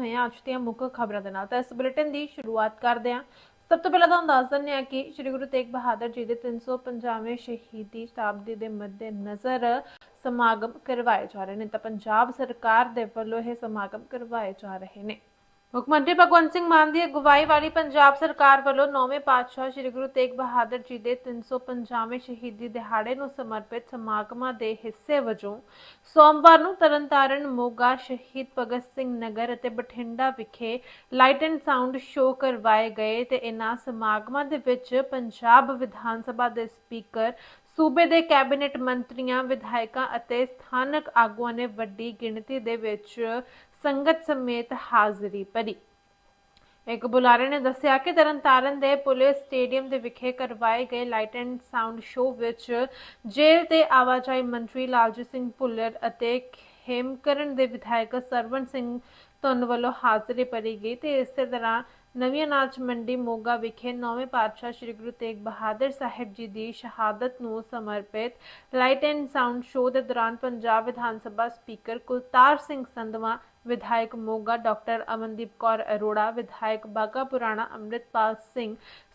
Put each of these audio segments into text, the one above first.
ਹੋਈਆਂ ਅੱਜ ਦੀਆਂ ਮੁੱਖ ਖਬਰਾਂ ਦੇ ਨਾਲ। ਤਾਂ ਇਸ ਬੁਲੇਟਿਨ ਦੀ ਸ਼ੁਰੂਆਤ ਕਰਦੇ ਹਾਂ। ਸਭ ਤੋਂ ਪਹਿਲਾਂ ਤੁਹਾਨੂੰ ਦੱਸ ਦਿੰਦੇ ਹਾਂ ਕਿ ਸ੍ਰੀ ਗੁਰੂ ਤੇਗ ਬਹਾਦਰ ਜੀ ਦੇ 350ਵੇਂ ਸ਼ਹੀਦੀ ਸ਼ਤਾਬਦੀ ਦੇ ਮੱਦੇ ਨਜ਼ਰ ਸਮਾਗਮ ਕਰਵਾਏ ਜਾ ਰਹੇ ਨੇ। ਤਾਂ ਪੰਜਾਬ ਸਰਕਾਰ ਦੇ ਵੱਲੋਂ ਇਹ ਸਮਾਗਮ ਕਰਵਾਏ ਜਾ ਰਹੇ ਨੇ। ਮੁੱਖ ਮੰਤਰੀ ਭਗਵੰਤ ਸਿੰਘ ਮਾਨ ਦੀ ਅਗਵਾਈ ਵਾਲੀ ਪੰਜਾਬ ਸਰਕਾਰ ਵੱਲੋਂ ਨੌਵੇਂ ਪਾਤਸ਼ਾਹ ਸ੍ਰੀ ਗੁਰੂ ਤੇਗ ਬਹਾਦਰ ਜੀ ਦੇ 350ਵੇਂ ਸ਼ਹੀਦੀ ਦਿਹਾੜੇ ਨੂੰ ਸਮਰਪਿਤ ਸਮਾਗਮਾਂ ਦੇ ਹਿੱਸੇ ਵਜੋਂ ਸੋਮਵਾਰ ਨੂੰ ਤਰਨਤਾਰਨ ਮੋਗਾ ਸ਼ਹੀਦ ਭਗਤ ਸਿੰਘ ਨਗਰ ਅਤੇ ਬਠਿੰਡਾ ਵਿਖੇ ਲਾਈਟ ਐਂਡ ਸਾਊਂਡ ਸ਼ੋਅ ਕਰਵਾਏ ਗਏ ਤੇ ਇਨ੍ਹਾਂ ਸਮਾਗਮਾਂ ਦੇ ਵਿੱਚ ਪੰਜਾਬ ਵਿਧਾਨ ਸਭਾ ਦੇ ਸਪੀਕਰ, ਸੂਬੇ ਦੇ ਕੈਬਨਿਟ ਮੰਤਰੀਆਂ, ਵਿਧਾਇਕਾਂ ਅਤੇ ਸਥਾਨਕ ਆਗੂਆਂ ਨੇ ਵੱਡੀ ਗਿਣਤੀ ਦੇ ਵਿੱਚ ਸੰਗਤ ਸਮੇਤ ਹਾਜ਼ਰੀ ਭਰੀ। ਇੱਕ ਬੁਲਾਰੇ ਨੇ ਦੱਸਿਆ ਕਿ ਤਰਨਤਾਰਨ ਦੇ ਪੁਲਿਸ ਸਟੇਡੀਅਮ ਦੇ ਵਿਖੇ ਕਰਵਾਏ ਗਏ ਲਾਈਟ ਐਂਡ ਸਾਊਂਡ ਸ਼ੋਅ ਵਿੱਚ ਜੇਲ੍ਹ ਤੇ ਆਵਾਜਾਈ ਮੰਤਰੀ ਲਾਲਜੀਤ ਸਿੰਘ ਭੁੱਲਰ ਅਤੇ ਖੇਮਕਰਨ ਦੇ ਵਿਧਾਇਕ ਸਰਵਣ ਸਿੰਘ ਧੁੰਨ ਵੱਲੋਂ ਹਾਜ਼ਰੀ ਭਰੀ ਗਈ ਤੇ ਇਸੇ ਤਰ੍ਹਾਂ ਨਵੀਂ ਅਨਾਜ ਮੰਡੀ ਮੋਗਾ ਵਿਖੇ ਨੌਵੇਂ ਪਾਤਸ਼ਾਹ ਸ੍ਰੀ ਗੁਰੂ ਤੇਗ ਬਹਾਦਰ ਸਾਹਿਬ ਜੀ ਦੀ ਸ਼ਹਾਦਤ ਨੂੰ ਸਮਰਪਿਤ ਲਾਈਟ ਐਂਡ ਸਾਊਂਡ ਸ਼ੋਅ ਦੇ ਦੌਰਾਨ ਪੰਜਾਬ ਵਿਧਾਨ ਸਭਾ ਸਪੀਕਰ ਕੁਲਤਾਰ ਸਿੰਘ ਸੰਧਵਾ ਵਿਧਾਇਕ ਮੋਗਾ ਡਾਕਟਰ ਅਮਨਦੀਪ ਕੌਰ ਅਰੋੜਾ, ਵਿਧਾਇਕ ਬਾਗਾ ਪੁਰਾਣਾ ਅੰਮ੍ਰਿਤਪਾਲ ਸਿੰਘ,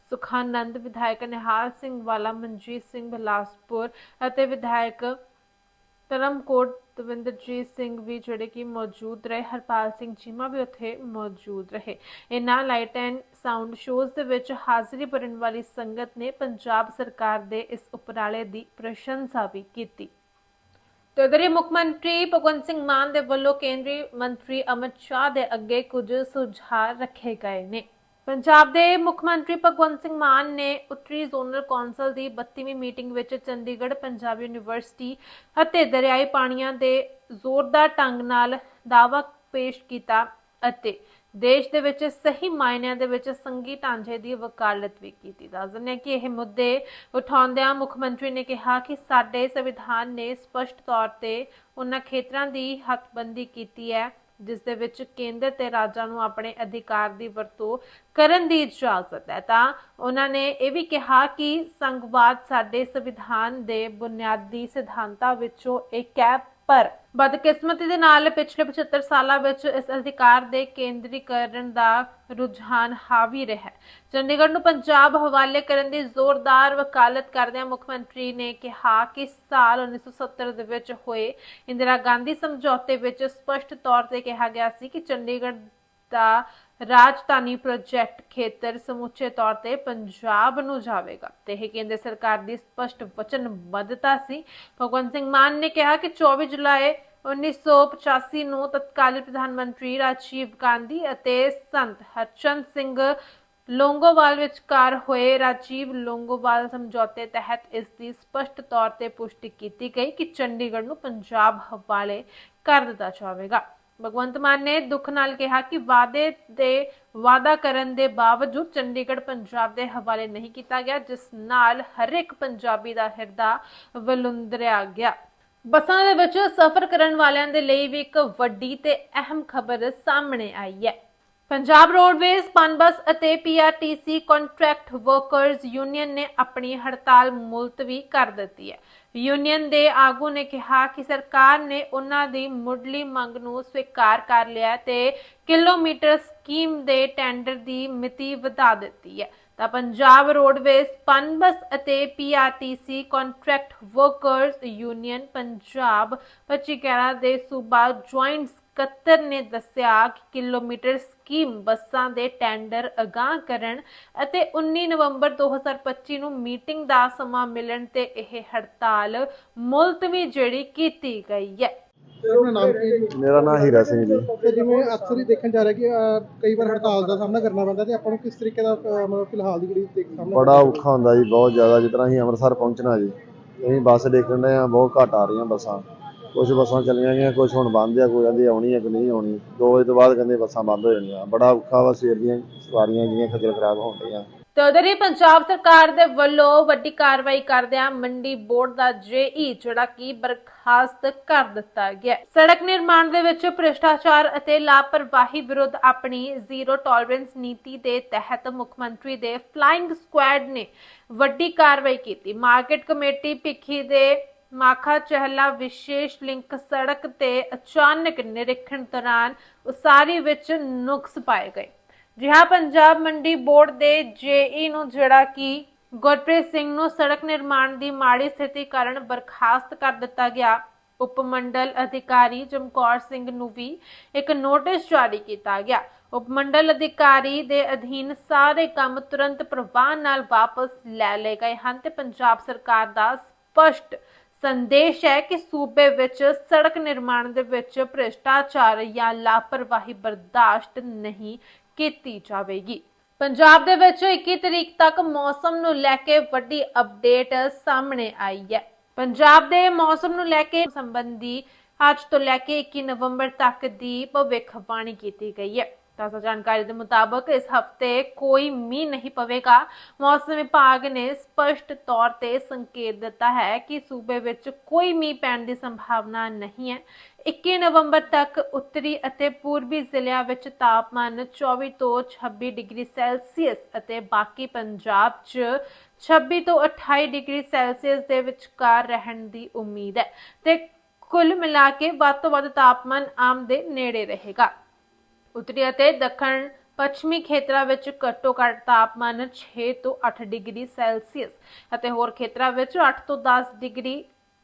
ਸੁਖਾਨੰਦ, ਵਿਧਾਇਕ ਨਿਹਾਲ ਸਿੰਘ ਵਾਲਾ, ਮਨਜੀਤ ਸਿੰਘ ਬਲਾਸਪੁਰ ਅਤੇ ਵਿਧਾਇਕ ਧਰਮਕੋਟ ਦਵਿੰਦਰਜੀਤ ਸਿੰਘ ਵੀ ਜਿਹੜੇ ਕਿ ਮੌਜੂਦ ਰਹੇ। ਹਰਪਾਲ ਸਿੰਘ ਚੀਮਾ ਵੀ ਉੱਥੇ ਮੌਜੂਦ ਰਹੇ। ਇਨ੍ਹਾਂ ਲਾਈਟ ਐਂਡ ਸਾਊਂਡ ਸ਼ੋਜ਼ ਦੇ ਵਿੱਚ ਹਾਜ਼ਰੀ ਭਰਨ ਵਾਲੀ ਸੰਗਤ ਨੇ ਪੰਜਾਬ ਸਰਕਾਰ ਦੇ ਇਸ ਉਪਰਾਲੇ ਦੀ ਪ੍ਰਸ਼ੰਸਾ ਵੀ ਕੀਤੀ। ਤੇ ਉਧਰ ਮੁੱਖ ਮੰਤਰੀ ਭਗਵੰਤ ਸਿੰਘ ਮਾਨ ਦੇ ਵੱਲੋਂ ਕੇਂਦਰੀ ਮੰਤਰੀ ਅਮਿਤ ਸ਼ਾਹ ਦੇ ਅੱਗੇ ਕੁਝ ਸੁਝਾਅ ਰੱਖੇ ਗਏ ਨੇ। ਪੰਜਾਬ ਦੇ ਮੁੱਖ ਮੰਤਰੀ ਭਗਵੰਤ ਸਿੰਘ ਮਾਨ ਨੇ ਉੱਤਰੀ ਜ਼ੋਨਲ ਕੌਂਸਲ ਦੀ 32ਵੀਂ ਮੀਟਿੰਗ ਵਿੱਚ ਚੰਡੀਗੜ੍ਹ ਪੰਜਾਬ ਯੂਨੀਵਰਸਿਟੀ ਅਤੇ ਦਰਿਆਈ ਪਾਣੀਆਂ ਦੇ ਜ਼ੋਰਦਾਰ ਢੰਗ ਨਾਲ ਦਾਅਵਾ ਪੇਸ਼ ਕੀਤਾ ਅਤੇ ਦੇਸ਼ ਦੇ ਵਿੱਚ ਸਹੀ ਮਾਇਨਿਆਂ ਦੇ ਵਿੱਚ ਸੰਗੀ ਢਾਂਚੇ ਦੀ ਵਕਾਲਤ ਵੀ ਕੀਤੀ। ਦੱਸ ਦਿੰਦੇ ਕਿ ਇਹ ਮੁੱਦੇ ਉਠਾਉਂਦਿਆਂ ਮੁੱਖ ਮੰਤਰੀ ਨੇ ਕਿਹਾ ਕਿ ਸਾਡੇ ਸੰਵਿਧਾਨ ਨੇ ਸਪਸ਼ਟ ਤੌਰ ਤੇ ਉਹਨਾਂ ਖੇਤਰਾਂ ਦੀ ਹੱਕਬੰਦੀ ਕੀਤੀ ਹੈ, ਜਿਸ ਦੇ ਵਿੱਚ ਕੇਂਦਰ ਤੇ ਰਾਜਾਂ ਨੂੰ ਆਪਣੇ ਅਧਿਕਾਰ ਦੀ ਵਰਤੋਂ ਕਰਨ ਦੀ ਇਜਾਜ਼ਤ ਹੈ। ਤਾਂ ਉਹਨਾਂ ਨੇ ਇਹ ਵੀ ਕਿਹਾ ਕਿ ਸੰਘਵਾਦ ਸਾਡੇ ਸੰਵਿਧਾਨ ਦੇ ਬੁਨਿਆਦੀ ਸਿਧਾਂਤਾਂ ਵਿੱਚੋਂ ਇੱਕ ਹੈ ਪਰ ਬਦਕਿਸਮਤੀ ਦੇ ਨਾਲ ਪਿਛਲੇ 75 ਸਾਲਾਂ ਵਿੱਚ ਇਸ ਅਧਿਕਾਰ ਦੇ ਕੇਂਦਰੀਕਰਨ ਦਾ ਰੁਝਾਨ ਹਾਵੀ ਰਿਹਾ ਚੰਡੀਗੜ੍ਹ ਨੂੰ ਪੰਜਾਬ ਹਵਾਲੇ ਕਰਨ ਦੀ ਜ਼ੋਰਦਾਰ ਵਕਾਲਤ ਕਰਦਿਆਂ ਮੁੱਖ ਮੰਤਰੀ ਨੇ ਕਿਹਾ ਕਿ ਸਾਲ 1970 ਦੇ ਵਿੱਚ ਹੋਏ ਇੰਦਰਾ ਗਾਂਧੀ ਸਮਝੌਤੇ ਵਿੱਚ ਸਪਸ਼ਟ ਤੌਰ ਤੇ ਕਿਹਾ ਗਿਆ ਸੀ ਕਿ ਚੰਡੀਗੜ੍ਹ ਦਾ ਰਾਜਧਾਨੀ ਪ੍ਰੋਜੈਕਟ ਖੇਤਰ ਸਮੁੱਚੇ ਤੌਰ ਤੇ ਪੰਜਾਬ ਨੂੰ ਜਾਵੇਗਾ। ਤੇ ਇਹ ਕੇਂਦਰ ਸਰਕਾਰ ਦੀ ਸਪਸ਼ਟ ਵਚਨਬੱਧਤਾ ਸੀ। ਭਗਵੰਤ ਸਿੰਘ ਮਾਨ ਨੇ ਕਿਹਾ ਕਿ 24 ਜੁਲਾਈ 1985 ਨੂੰ ਤਤਕਾਲੀ ਪ੍ਰਧਾਨ ਮੰਤਰੀ ਰਾਜੀਵ ਗਾਂਧੀ ਅਤੇ ਸੰਤ ਹਰਚੰਦ ਸਿੰਘ ਲੋਂਗੋਵਾਲ ਵਿਚਕਾਰ ਹੋਏ ਰਾਜੀਵ ਲੋਂਗੋਵਾਲ ਸਮਝੌਤੇ ਤਹਿਤ ਇਸ ਦੀ ਸਪਸ਼ਟ ਤੌਰ ਤੇ ਪੁਸ਼ਟੀ ਕੀਤੀ ਗਈ ਕਿ ਚੰਡੀਗੜ੍ਹ ਨੂੰ ਪੰਜਾਬ ਹਵਾਲੇ ਕਰ ਦਿੱਤਾ ਜਾਵੇਗਾ। ਭਗਵੰਤ ਮਾਨ ਨੇ ਦੁੱਖ ਨਾਲ ਕਿਹਾ ਕਿ ਵਾਅਦੇ ਦੇ, ਵਾਅਦਾ ਕਰਨ ਦੇ ਬਾਵਜੂਦ ਚੰਡੀਗੜ੍ਹ ਪੰਜਾਬ ਦੇ ਹਵਾਲੇ ਨਹੀਂ ਕੀਤਾ ਗਿਆ, ਜਿਸ ਨਾਲ ਹਰ ਇੱਕ ਪੰਜਾਬੀ ਦਾ ਹਿਰਦਾ ਵਲੁੰਦਰਿਆ ਗਿਆ। ਬੱਸਾਂ ਦੇ ਵਿੱਚ ਸਫ਼ਰ ਕਰਨ ਵਾਲਿਆਂ ਦੇ ਲਈ ਵੀ ਇੱਕ ਵੱਡੀ ਤੇ ਅਹਿਮ ਖਬਰ ਸਾਹਮਣੇ ਆਈ ਹੈ। ਪੰਜਾਬ ਰੋਡਵੇਜ਼, ਪਨਬਸ ਅਤੇ ਪੀਆਰਟੀਸੀ ਕੰਟਰੈਕਟ ਵਰਕਰਜ਼ ਯੂਨੀਅਨ ਨੇ ਆਪਣੀ ਹੜਤਾਲ ਮੁਲਤਵੀ ਕਰ ਦਿੱਤੀ ਹੈ। ਯੂਨੀਅਨ ਦੇ ਆਗੂ ਨੇ ਕਿਹਾ ਕਿ ਸਰਕਾਰ ਨੇ ਉਹਨਾਂ ਦੀ ਮੁੱਢਲੀ ਮੰਗ ਨੂੰ ਸਵੀਕਾਰ ਕਰ ਲਿਆ ਤੇ ਕਿਲੋਮੀਟਰ ਸਕੀਮ ਦੇ ਟੈਂਡਰ ਦੀ ਮਿਤੀ ਵਧਾ ਦਿੱਤੀ ਹੈ। ਤਾਂ ਪੰਜਾਬ ਰੋਡਵੇਜ਼, ਪਨਬਸ ਅਤੇ PRTC contract workers union Punjab 2511 ਦੇ ਸੂਬਾ ਜੁਆਇੰਟ ਸਕੱਤਰ ਨੇ ਦੱਸਿਆ ਕਿ ਕਿਲੋਮੀਟਰ ਸਕੀਮ ਬੱਸਾਂ ਦੇ ਟੈਂਡਰ ਅਗਾਂਹ ਕਰਨ ਅਤੇ 19 ਨਵੰਬਰ 2025 ਨੂੰ ਮੀਟਿੰਗ ਦਾ ਸਮਾਂ ਮਿਲਣ ਤੇ ਇਹ ਹੜਤਾਲ ਮੁਲਤਵੀ ਜਿਹੜੀ ਕੀਤੀ ਗਈ ਹੈ। ਆਪਣਾ ਨਾਮ ਕੀ ਹੈ ਜੀ? ਮੇਰਾ ਨਾਮ ਹੀਰਾ ਸਿੰਘ ਜੀ। ਤੇ ਜਿਵੇਂ ਅਕਸਰ ਹੀ ਦੇਖਣ ਜਾ ਰਿਹਾ ਕਿ ਅਹ, ਕਈ ਵਾਰ ਹੜਤਾਲ ਦਾ ਸਾਹਮਣਾ ਕਰਨਾ ਪੈਂਦਾ ਤੇ ਆਪਾਂ ਨੂੰ ਕਿਸ ਤਰੀਕੇ ਦਾ ਅਹ, ਮਤਲਬ ਫਿਲਹਾਲ ਦੀ ਜਿਹੜੀ ਦੇਖ ਸਾਹਮਣਾ ਬੜਾ ਔਖਾ ਹੁੰਦਾ ਜੀ ਬਹੁਤ ਜ਼ਿਆਦਾ। ਜਿਸ ਤਰ੍ਹਾਂ ਅਸੀਂ ਅੰਮ੍ਰਿਤਸਰ ਪਹੁੰਚਣਾ ਜੀ ਅਸੀਂ ਬੱਸ ਦੇਖਣ ਡਏ ਆ ਬਹੁਤ ਘੱਟ ਆ ਰਹੀਆਂ ਬੱਸਾਂ। ਕੁਝ ਬੱਸਾਂ ਚੱਲੀਆਂ ਗਈਆਂ ਕੁਝ ਹੁਣ ਬੰਦ ਆ, ਕੋਈ ਕਹਿੰਦੇ ਆਉਣੀ ਆ ਕੋਈ ਨਹੀਂ ਆਉਣੀ। ਦੋ ਵਜੇ ਤੋਂ ਬਾਅਦ ਕਹਿੰਦੇ ਬੱਸਾਂ ਬੰਦ ਹੋ ਜਾਣੀਆਂ। ਬੜਾ ਔਖਾ ਵਾ, ਸਵੇਰ ਦੀਆਂ ਸਵਾਰੀਆਂ ਜਿਹੜੀਆਂ ਖੱਜਲ ਖਰਾਬ ਹੋਣ ਡਈਆਂ। ਤੇ ਉਧਰ ਹੀ ਪੰਜਾਬ ਸਰਕਾਰ ਦੇ ਵੱਲੋਂ ਵੱਡੀ ਕਾਰਵਾਈ ਕਰਦਿਆਂ ਮੰਡੀ ਬੋਰਡ ਦਾ ਜੇਈ, ਜਿਹੜਾ ਕਿ ਬਰਖਾਸਤ ਕਰ ਦਿੱਤਾ ਗਿਆ ਸੜਕ ਨਿਰਮਾਣ ਦੇ ਵਿੱਚ ਭ੍ਰਿਸ਼ਟਾਚਾਰ ਅਤੇ ਲਾਪਰਵਾਹੀ ਵਿਰੁੱਧ ਆਪਣੀ ਜ਼ੀਰੋ ਟੋਲਰੈਂਸ ਨੀਤੀ ਦੇ ਤਹਿਤ ਮੁੱਖ ਮੰਤਰੀ ਦੇ ਫਲਾਈਂਗ ਸਕੁਐਡ ਨੇ ਵੱਡੀ ਕਾਰਵਾਈ ਕੀਤੀ। ਮਾਰਕੀਟ ਕਮੇਟੀ ਭਿੱਖੀ ਦੇ ਮਾਖਾ ਚਹਿਲਾ ਵਿਸ਼ੇਸ਼ ਲਿੰਕ ਸੜਕ ਤੇ ਅਚਾਨਕ ਨਿਰੀਖਣ ਦੌਰਾਨ ਉਸਾਰੀ ਵਿੱਚ ਨੁਕਸ ਪਾਏ ਗਏ। ਜਿਹਾ ਪੰਜਾਬ ਮੰਡੀ ਬੋਰਡ ਦੇ ਜੇਈ ਨੂੰ ਜਿਹੜਾ ਕਿ ਗੁਰਪ੍ਰੀਤ ਸਿੰਘ ਨੂੰ ਸੜਕ ਨਿਰਮਾਣ ਦੀ ਮਾੜੀ ਸਥਿਤੀ ਕਾਰਨ ਬਰਖਾਸਤ ਕਰ ਦਿੱਤਾ ਗਿਆ ਉਪ ਮੰਡਲ ਅਧਿਕਾਰੀ ਚਮਕੌਰ ਸਿੰਘ ਨੂੰ ਵੀ ਇੱਕ ਨੋਟਿਸ ਜਾਰੀ ਕੀਤਾ ਗਿਆ। ਉਪ ਮੰਡਲ ਅਧਿਕਾਰੀ ਦੇ ਅਧੀਨ ਸਾਰੇ ਕੰਮ ਤੁਰੰਤ ਪ੍ਰਵਾਹ ਨਾਲ ਵਾਪਸ ਲੈ ਲਏ ਗਏ ਹਨ ਤੇ ਪੰਜਾਬ ਸਰਕਾਰ ਦਾ ਸਪਸ਼ਟ ਸੰਦੇਸ਼ ਹੈ ਕਿ ਸੂਬੇ ਵਿੱਚ ਸੜਕ ਨਿਰਮਾਣ ਦੇ ਵਿੱਚ ਭ੍ਰਿਸ਼ਟਾਚਾਰ ਜਾਂ ਲਾਪਰਵਾਹੀ ਬਰਦਾਸ਼ਤ ਨਹੀਂ ਕੀਤੀ ਜਾਵੇਗੀ। ਪੰਜਾਬ ਦੇ ਵਿੱਚ 21 ਤਰੀਕ ਤੱਕ ਮੌਸਮ ਨੂੰ ਲੈ ਕੇ ਵੱਡੀ ਅਪਡੇਟ ਸਾਹਮਣੇ ਆਈ ਹੈ। ਪੰਜਾਬ ਦੇ ਮੌਸਮ ਨੂੰ ਲੈ ਕੇ ਸੰਬੰਧੀ ਅੱਜ ਤੋਂ ਲੈ ਕੇ 21 ਨਵੰਬਰ ਤੱਕ ਦੀ ਭਵਿੱਖਬਾਣੀ ਕੀਤੀ ਗਈ ਹੈ। ਤਾਜ਼ਾ ਜਾਣਕਾਰੀ ਦੇ ਮੁਤਾਬਕ ਇਸ ਹਫ਼ਤੇ ਕੋਈ ਮੀਂਹ ਨਹੀਂ ਪਵੇਗਾ। ਮੌਸਮ ਵਿਭਾਗ ਨੇ ਸਪਸ਼ਟ ਤੌਰ ਤੇ ਸੰਕੇਤ ਦਿੱਤਾ ਹੈ ਕਿ ਸੂਬੇ ਵਿੱਚ ਕੋਈ ਮੀਂਹ ਪੈਣ ਦੀ ਸੰਭਾਵਨਾ ਨਹੀਂ ਹੈ। 21 ਨਵੰਬਰ ਤੱਕ ਉੱਤਰੀ ਅਤੇ ਪੂਰਬੀ ਜ਼ਿਲ੍ਹਿਆਂ ਵਿੱਚ ਤਾਪਮਾਨ 24 ਤੋਂ 26 ਡਿਗਰੀ ਸੈਲਸੀਅਸ ਅਤੇ ਬਾਕੀ ਪੰਜਾਬ 'ਚ 26 ਤੋਂ 28 ਡਿਗਰੀ ਸੈਲਸੀਅਸ ਦੇ ਵਿਚਕਾਰ ਰਹਿਣ ਦੀ ਉਮੀਦ ਹੈ ਤੇ ਕੁੱਲ ਮਿਲਾ ਕੇ ਵੱਧ ਤੋਂ ਵੱਧ ਤਾਪਮਾਨ ਆਮ ਦੇ ਨੇੜੇ ਰਹੇਗਾ। ਉੱਤਰੀ ਅਤੇ ਦੱਖਣ ਪੱਛਮੀ ਖੇਤਰਾਂ ਵਿੱਚ ਘੱਟੋ ਘੱਟ ਤਾਪਮਾਨ 6 ਤੋਂ 8 ਡਿਗਰੀ ਸੈਲਸੀਅਸ ਅਤੇ ਹੋਰ ਖੇਤਰਾਂ ਵਿੱਚ 8 ਤੋਂ 10 ਡਿਗਰੀ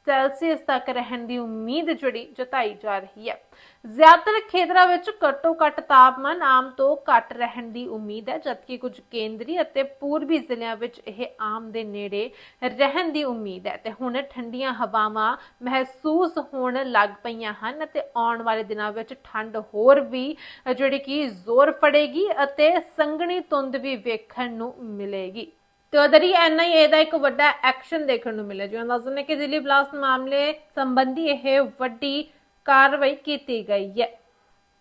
ਸੈਲਸੀਅਸ ਤੱਕ ਰਹਿਣ ਦੀ ਉਮੀਦ ਜਿਹੜੀ ਜਤਾਈ ਜਾ ਰਹੀ ਹੈ। ਜ਼ਿਆਦਾਤਰ ਖੇਤਰਾਂ ਵਿੱਚ ਘੱਟੋ ਘੱਟ ਤਾਪਮਾਨ ਆਮ ਤੋਂ ਘੱਟ ਰਹਿਣ ਦੀ ਉਮੀਦ ਹੈ, ਜਦਕਿ ਕੁਝ ਕੇਂਦਰੀ ਅਤੇ ਪੂਰਬੀ ਜ਼ਿਲ੍ਹਿਆਂ ਵਿੱਚ ਇਹ ਆਮ ਦੇ ਨੇੜੇ ਰਹਿਣ ਦੀ ਉਮੀਦ ਹੈ। ਤੇ ਹੁਣ ਠੰਡੀਆਂ ਹਵਾਵਾਂ ਮਹਿਸੂਸ ਹੋਣ ਲੱਗ ਪਈਆਂ ਹਨ ਅਤੇ ਆਉਣ ਵਾਲੇ ਦਿਨਾਂ ਵਿੱਚ ਠੰਡ ਹੋਰ ਵੀ ਜਿਹੜੀ ਕਿ ਜ਼ੋਰ ਫੜੇਗੀ ਅਤੇ ਸੰਘਣੀ ਧੁੰਦ ਵੀ ਵੇਖਣ ਨੂੰ ਮਿਲੇਗੀ। ਤੇ ਉਧਰ ਹੀ ਐਨਆਈਏ ਦਾ ਇੱਕ ਵੱਡਾ ਐਕਸ਼ਨ ਦੇਖਣ ਨੂੰ ਮਿਲਿਆ, ਜਿਵੇਂ ਅੰਦਾਜ਼ਨ ਹੈ ਕਿ ਦਿੱਲੀ ਬਲਾਸਟ ਮਾਮਲੇ ਸੰਬੰਧੀ ਇਹ ਵੱਡੀ ਕਾਰਵਾਈ ਕੀਤੀ ਗਈ ਹੈ।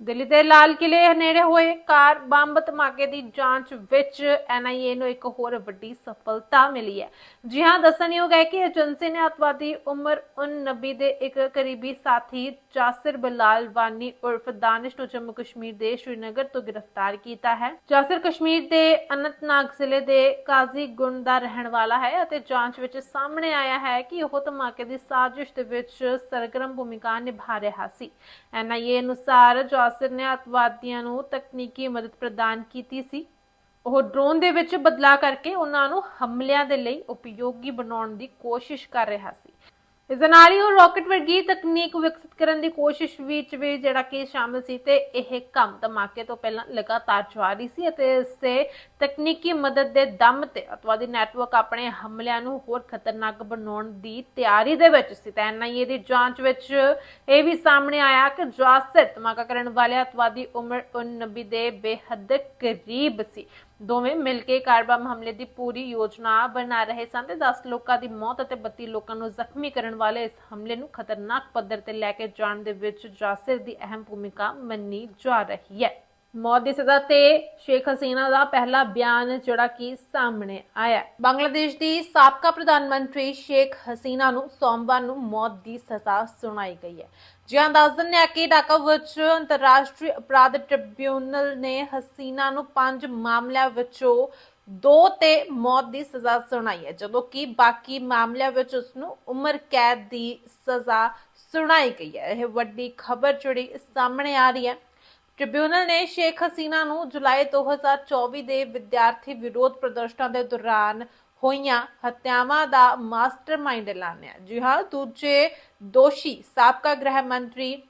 ਦਿੱਲੀ ਦੇ ਲਾਲ ਕਿਲੇ ਨੇੜੇ ਹੋਏ ਕਾਰ ਬੰਬ ਧਮਾਕੇ ਦੀ ਜਾਂਚ ਵਿੱਚ ਐਨਆਈਏ ਨੂੰ ਇੱਕ ਹੋਰ ਵੱਡੀ ਸਫਲਤਾ ਮਿਲੀ ਹੈ। ਜੀ ਹਾਂ ਦੱਸਣਯੋਗ ਹੈ ਕਿ ਏਜੰਸੀ ਨੇ ਅਤਵਾਦੀ ਉਮਰ 19 ਦੇ ਇੱਕ ਕਰੀਬੀ ਸਾਥੀ ਜਾਸਿਰ ਬਲਾਲ ਵਾਨੀ ਉਰਫ ਦਾਨਿਸ਼ ਨੂੰ ਜੰਮੂ ਕਸ਼ਮੀਰ ਦੇ ਸ਼੍ਰੀਨਗਰ ਤੋਂ ਗ੍ਰਿਫਤਾਰ ਕੀਤਾ ਹੈ। ਜਾਸਿਰ ਕਸ਼ਮੀਰ ਦੇ ਅਨੰਤਨਾਗ ਜ਼ਿਲ੍ਹੇ ਦੇ ਕਾਜ਼ੀ ਗੁੰਡ ਦਾ ਰਹਿਣ ਵਾਲਾ ਹੈ ਅਤੇ ਜਾਂਚ ਵਿੱਚ ਸਾਹਮਣੇ ਆਇਆ ਹੈ ਕਿ ਉਹ ਧਮਾਕੇ ਦੀ ਸਾਜ਼ਿਸ਼ ਦੇ ਵਿੱਚ ਸਰਗਰਮ ਭੂਮਿਕਾ ਨਿਭਾ ਰਿਹਾ ਸੀ। ਐਨਆਈਏ ਅਨੁਸਾਰ ਜਾਸਿਰ ਨੇ ਅਤਵਾਦੀਆਂ ਨੂੰ ਤਕਨੀਕੀ ਮਦਦ ਪ੍ਰਦਾਨ ਕੀਤੀ ਸੀ। ਉਹ ਡਰੋਨ ਦੇ ਵਿੱਚ ਬਦਲਾਅ ਕਰਕੇ ਉਹਨਾਂ ਨੂੰ ਹਮਲਿਆਂ ਦੇ ਲਈ ਉਪਯੋਗੀ ਬਣਾਉਣ ਦੀ ਕੋਸ਼ਿਸ਼ ਕਰ ਰਿਹਾ ਸੀ। ਇਸ ਦੇ ਨਾਲ ਹੀ ਉਹ ਰਾਕਟ ਵਰਗੀ ਤਕਨੀਕ ਵਿਕਸਿਤ ਕਰਨ ਦੀ ਕੋਸ਼ਿਸ਼ ਵਿੱਚ ਵੀ ਜਿਹੜਾ ਕਿ ਸ਼ਾਮਲ ਸੀ ਤੇ ਇਹ ਕੰਮ ਧਮਾਕੇ ਤੋਂ ਪਹਿਲਾਂ ਲਗਾਤਾਰ ਜਾਰੀ ਸੀ ਅਤੇ ਇਸੇ ਤਕਨੀਕੀ ਮਦਦ ਦੇ ਦਮ ਤੇ ਅਤਵਾਦੀ ਨੈਟਵਰਕ ਆਪਣੇ ਹਮਲਿਆਂ ਨੂੰ ਹੋਰ ਖਤਰਨਾਕ ਬਣਾਉਣ ਦੀ ਤਿਆਰੀ ਦੇ ਵਿੱਚ ਸੀ। ਤਾਂ ਐਨਆਈਏ ਦੀ ਜਾਂਚ ਵਿੱਚ ਇਹ ਵੀ ਸਾਹਮਣੇ ਆਇਆ ਕਿ ਜਾਸਿਰ ਧਮਾਕਾ ਕਰਨ ਵਾਲੇ ਅਤਵਾਦੀ ਉਮਰ 19 ਦੇ ਬੇਹੱਦ ਕਰੀਬ ਸੀ। ਦੋਵੇਂ ਮਿਲ ਕੇ ਕਾਰ ਬੰਬ ਹਮਲੇ ਦੀ ਪੂਰੀ ਯੋਜਨਾ ਬਣਾ ਰਹੇ ਸਨ ਤੇ 10 ਲੋਕਾਂ ਦੀ ਮੌਤ ਅਤੇ 32 ਲੋਕਾਂ ਨੂੰ ਜ਼ਖਮੀ ਕਰਨ ਵਾਲੇ ਇਸ ਹਮਲੇ ਨੂੰ ਖਤਰਨਾਕ ਪੱਧਰ ਤੇ ਲੈ ਕੇ ਜਾਣ ਦੇ ਵਿੱਚ ਜਾਸਿਰ ਦੀ ਅਹਿਮ ਭੂਮਿਕਾ ਮੰਨੀ ਜਾ ਰਹੀ ਹੈ। ਮੌਤ ਦੀ ਸਜ਼ਾ ਤੇ ਸ਼ੇਖ ਹਸੀਨਾ ਦਾ ਪਹਿਲਾ ਬਿਆਨ ਜਿਹੜਾ ਕਿ ਸਾਹਮਣੇ ਆਇਆ ਬੰਗਲਾਦੇਸ਼ ਦੀ ਸਾਬਕਾ ਪ੍ਰਧਾਨ ਮੰਤਰੀ ਸ਼ੇਖ ਹਸੀਨਾ ਨੂੰ ਸੋਮਵਾਰ ਨੂੰ ਮੌਤ ਦੀ ਸਜ਼ਾ ਸੁਣਾਈ ਗਈ ਹੈ। ਜਿਹਾਂ ਅੰਦਾਜ਼ਨ ਨੇ ਕਿ ਢਾਕਾ ਵਿੱਚ ਅੰਤਰਰਾਸ਼ਟਰੀ ਅਪਰਾਧ ਟ੍ਰਿਬਿਊਨਲ ਨੇ ਹਸੀਨਾ ਨੂੰ ਪੰਜ ਮਾਮਲਿਆਂ ਵਿੱਚੋਂ ਦੋ ਤੇ ਮੌਤ ਦੀ ਸਜ਼ਾ ਸੁਣਾਈ ਹੈ, ਜਦੋਂ ਕਿ ਬਾਕੀ ਮਾਮਲਿਆਂ ਵਿੱਚ ਉਸ ਨੂੰ ਉਮਰ ਕੈਦ ਦੀ ਸਜ਼ਾ ਸੁਣਾਈ ਗਈ ਹੈ। ਇਹ ਵੱਡੀ ਖਬਰ ਜਿਹੜੀ ਸਾਹਮਣੇ ਆ ਰਹੀ ਹੈ। ਟ੍ਰਿਬਿਊਨਲ ਨੇ ਸ਼ੇਖ ਹਸੀਨਾ ਨੂੰ ਜੁਲਾਈ 2024 ਦੇ ਵਿਦਿਆਰਥੀ ਵਿਰੋਧ ਪ੍ਰਦਰਸ਼ਨਾਂ ਦੇ ਦੌਰਾਨ ਹੋਈਆਂ ਹੱਤਿਆਵਾਂ ਦਾ ਮਾਸਟਰਮਾਈਂਡ ਐਲਾਨਿਆ। ਜੀ ਹਾਂ, ਦੂਜੇ ਦੋਸ਼ੀ ਸਾਬਕਾ ਗ੍ਰਹਿ ਮੰਤਰੀ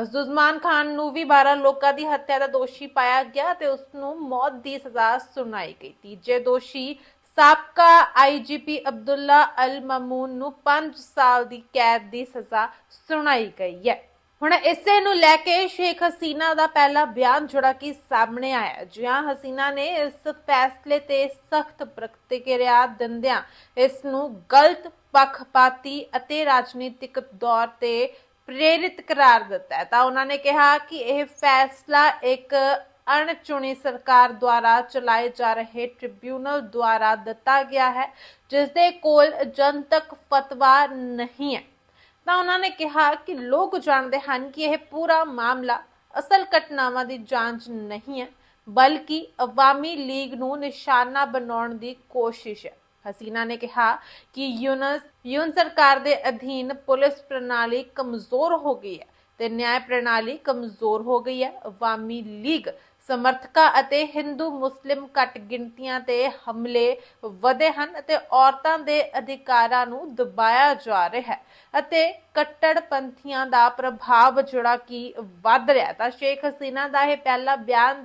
ਅਜ਼ੁਜ਼ਮਾਨ ਖਾਨ ਨੂੰ ਵੀ 12 ਲੋਕਾਂ ਦੀ ਹੱਤਿਆ ਦਾ ਦੋਸ਼ੀ ਪਾਇਆ ਗਿਆ ਤੇ ਉਸ ਨੂੰ ਮੌਤ ਦੀ ਸਜ਼ਾ ਸੁਣਾਈ ਗਈ। ਤੀਜੇ ਦੋਸ਼ੀ ਸਾਬਕਾ ਆਈਜੀਪੀ ਅਬਦੁੱਲਾ ਅਲ ਮਮੂਨ ਨੂੰ 5 ਸਾਲ ਦੀ ਕੈਦ ਦੀ ਸਜ਼ਾ ਸੁਣਾਈ ਗਈ ਹੈ। ਹੁਣ ਇਸੇ ਨੂੰ ਲੈ ਕੇ ਸ਼ੇਖ ਹਸੀਨਾ ਦਾ ਪਹਿਲਾ ਬਿਆਨ ਜਿਹੜਾ ਕਿ ਸਾਹਮਣੇ ਆਇਆ ਜਿਹਾਂ ਹਸੀਨਾ ਨੇ ਇਸ ਫੈਸਲੇ ਤੇ ਸਖਤ ਪ੍ਰਤੀਕਿਰਿਆ ਦਿੰਦਿਆਂ ਇਸ ਨੂੰ ਗਲਤ ਪੱਖਪਾਤੀ ਅਤੇ ਰਾਜਨੀਤਿਕ ਦੌਰ ਤੇ ਪ੍ਰੇਰਿਤ ਕਰਾਰ ਦਿੱਤਾ ਹੈ। ਤਾਂ ਉਹਨਾਂ ਨੇ ਕਿਹਾ ਕਿ ਇਹ ਫੈਸਲਾ ਇੱਕ ਅਣਚੁਣੀ ਸਰਕਾਰ ਦੁਆਰਾ ਚਲਾਏ ਜਾ ਰਹੇ ਟ੍ਰਿਬਿਊਨਲ ਦੁਆਰਾ ਦਿੱਤਾ ਗਿਆ ਹੈ ਜਿਸ ਦੇ ਕੋਲ ਜਨਤਕ ਫਤਵਾ ਨਹੀਂ ਹੈ। ਤਾਂ ਉਹਨਾਂ ਨੇ ਕਿਹਾ ਕਿ ਲੋਕ ਜਾਣਦੇ ਹਨ ਕਿ ਇਹ ਪੂਰਾ ਮਾਮਲਾ ਅਸਲ ਘਟਨਾਵਾਂ ਦੀ ਜਾਂਚ ਨਹੀਂ ਹੈ, ਬਲਕਿ ਅਵਾਮੀ ਲੀਗ ਨੂੰ ਨਿਸ਼ਾਨਾ ਬਣਾਉਣ ਦੀ ਕੋਸ਼ਿਸ਼ ਹੈ। ਹਸੀਨਾ ਨੇ ਕਿਹਾ ਕਿ ਯੂਨਸ ਯੂਨ ਸਰਕਾਰ ਦੇ ਅਧੀਨ ਪੁਲਿਸ ਪ੍ਰਣਾਲੀ ਕਮਜ਼ੋਰ ਹੋ ਗਈ ਹੈ ਤੇ ਨਿਆਂ ਪ੍ਰਣਾਲੀ ਕਮਜ਼ੋਰ ਹੋ ਗਈ ਹੈ। ਅਵਾਮੀ ਲੀਗ, ਸਮਰਥਕਾਂ ਅਤੇ ਹਿੰਦੂ ਮੁਸਲਿਮ ਘੱਟ ਗਿਣਤੀਆਂ ਤੇ ਹਮਲੇ ਵਧੇ ਹਨ ਅਤੇ ਔਰਤਾਂ ਦੇ ਅਧਿਕਾਰਾਂ ਨੂੰ ਦਬਾਇਆ ਜਾ ਰਿਹਾ ਹੈ ਅਤੇ ਕੱਟੜਪੰਥੀਆਂ ਦਾ ਪ੍ਰਭਾਵ ਜਿਹੜਾ ਕਿ ਵੱਧ ਰਿਹਾ ਤਾਂ ਸ਼ੇਖ ਹਸੀਨਾ ਦਾ ਇਹ ਪਹਿਲਾ ਬਿਆਨ